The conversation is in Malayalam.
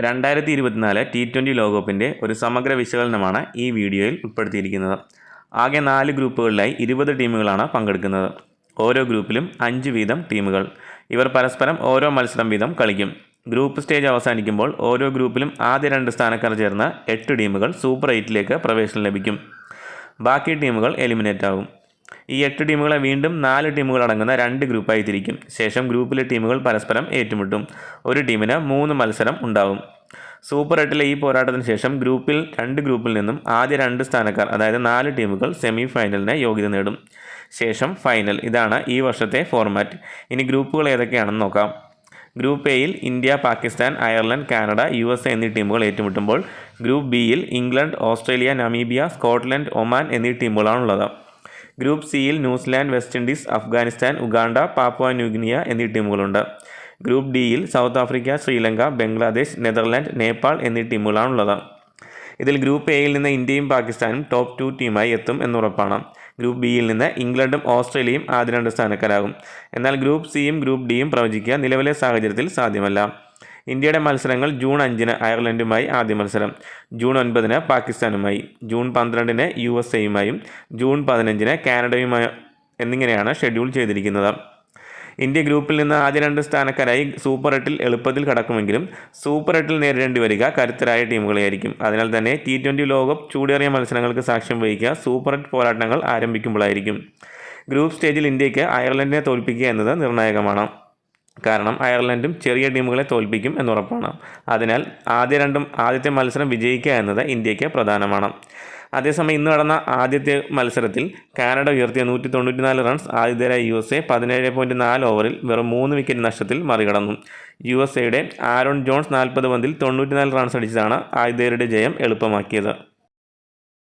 രണ്ടായിരത്തി ഇരുപത്തിനാല് ടി ട്വന്റി ലോകകപ്പിന്റെ ഒരു സമഗ്ര വിശകലനമാണ് ഈ വീഡിയോയിൽ ഉൾപ്പെടുത്തിയിരിക്കുന്നത്. ആകെ നാല് ഗ്രൂപ്പുകളിലായി ഇരുപത് ടീമുകളാണ് പങ്കെടുക്കുന്നത്. ഓരോ ഗ്രൂപ്പിലും അഞ്ച് വീതം ടീമുകൾ. ഇവർ പരസ്പരം ഓരോ മത്സരം വീതം കളിക്കും. ഗ്രൂപ്പ് സ്റ്റേജ് അവസാനിക്കുമ്പോൾ ഓരോ ഗ്രൂപ്പിലും ആദ്യ രണ്ട് സ്ഥാനക്കാർ ചേർന്ന എട്ട് ടീമുകൾ സൂപ്പർ എയ്റ്റിലേക്ക് പ്രവേശനം ലഭിക്കും. ബാക്കി ടീമുകൾ എലിമിനേറ്റ് ആകും. ഈ എട്ട് ടീമുകളെ വീണ്ടും നാല് ടീമുകൾ അടങ്ങുന്ന രണ്ട് ഗ്രൂപ്പായി തിരിക്കും. ശേഷം ഗ്രൂപ്പിലെ ടീമുകൾ പരസ്പരം ഏറ്റുമുട്ടും. ഒരു ടീമിന് മൂന്ന് മത്സരം ഉണ്ടാവും. സൂപ്പർ എട്ടിലെ ഈ പോരാട്ടത്തിന് ശേഷം ഗ്രൂപ്പിൽ രണ്ട് ഗ്രൂപ്പിൽ നിന്നും ആദ്യ രണ്ട് സ്ഥാനക്കാർ അതായത് നാല് ടീമുകൾ സെമി ഫൈനലിന് യോഗ്യത നേടും. ശേഷം ഫൈനൽ. ഇതാണ് ഈ വർഷത്തെ ഫോർമാറ്റ്. ഇനി ഗ്രൂപ്പുകൾ ഏതൊക്കെയാണെന്ന് നോക്കാം. ഗ്രൂപ്പ് എയിൽ India Pakistan Ireland Canada U S എന്നീ ടീമുകൾ ഏറ്റുമുട്ടുമ്പോൾ ഗ്രൂപ്പ് ബിയിൽ England Australia Namibia Scotland Oman എന്നീ ടീമുകളാണുള്ളത്. ഗ്രൂപ്പ് സിയിൽ New Zealand West Indies Afghanistan Uganda Papua New Guinea എന്നീ ടീമുകളുണ്ട്. ഗ്രൂപ്പ് ഡിയിൽ South Africa Sri Lanka Bangladesh Netherland Nepal എന്നീ ടീമുകളാണുള്ളത്. ഇതിൽ ഗ്രൂപ്പ് എയിൽ നിന്ന് ഇന്ത്യയും പാകിസ്ഥാനും ടോപ്പ് ടു ടീമായി എത്തും എന്നുറപ്പാണ്. ഗ്രൂപ്പ് ബിയിൽ നിന്ന് ഇംഗ്ലണ്ടും ഓസ്ട്രേലിയയും ആദ്യ രണ്ട് സ്ഥാനക്കാരാകും. എന്നാൽ ഗ്രൂപ്പ് സിയും ഗ്രൂപ്പ് ഡിയും പ്രവചിക്കുക നിലവിലെ സാഹചര്യത്തിൽ സാധ്യമല്ല. ഇന്ത്യയുടെ മത്സരങ്ങൾ ജൂൺ അഞ്ചിന് അയർലൻഡുമായി ആദ്യ മത്സരം ജൂൺ ഒൻപതിന് പാകിസ്ഥാനുമായി ജൂൺ പന്ത്രണ്ടിന് യു എസ് എയുമായും ജൂൺ പതിനഞ്ചിന് കാനഡയുമായും എന്നിങ്ങനെയാണ് ഷെഡ്യൂൾ ചെയ്തിരിക്കുന്നത്. ഇന്ത്യ ഗ്രൂപ്പിൽ നിന്ന് ആദ്യ രണ്ട് സ്ഥാനക്കാരായി സൂപ്പർ എട്ടിൽ എളുപ്പത്തിൽ കടക്കുമെങ്കിലും സൂപ്പർ എട്ടിൽ നേരിടേണ്ടി വരിക കരുത്തരായ ടീമുകളെയായിരിക്കും. അതിനാൽ തന്നെ ടി ട്വന്റി ലോകകപ്പ് ചൂടേറിയ മത്സരങ്ങൾക്ക് സാക്ഷ്യം വഹിക്കുക സൂപ്പർ എട്ട് പോരാട്ടങ്ങൾ ആരംഭിക്കുമ്പോഴായിരിക്കും. ഗ്രൂപ്പ് സ്റ്റേജിൽ ഇന്ത്യയ്ക്ക് അയർലൻഡിനെ തോൽപ്പിക്കുക എന്നത് നിർണായകമാണ്. കാരണം അയർലൻഡും ചെറിയ ടീമുകളെ തോൽപ്പിക്കും എന്നുറപ്പാണ്. അതിനാൽ ആദ്യ രണ്ടും ആദ്യത്തെ മത്സരം വിജയിക്കുക എന്നത് ഇന്ത്യയ്ക്ക് പ്രധാനമാണ്. അതേസമയം ഇന്ന് നടന്ന ആദ്യത്തെ മത്സരത്തിൽ കാനഡ ഉയർത്തിയ നൂറ്റി തൊണ്ണൂറ്റിനാല് റൺസ് ആതിഥേയരായ യു എസ് എ പതിനേഴ് പോയിന്റ് നാല് ഓവറിൽ വെറും മൂന്ന് വിക്കറ്റ് നഷ്ടത്തിൽ മറികടന്നു. യു എസ് എയുടെ ആരോൺ ജോൺസ് നാൽപ്പത് പന്തിൽ തൊണ്ണൂറ്റിനാല് റൺസ് അടിച്ചതാണ് ആതിഥേയരുടെ ജയം എളുപ്പമാക്കിയത്.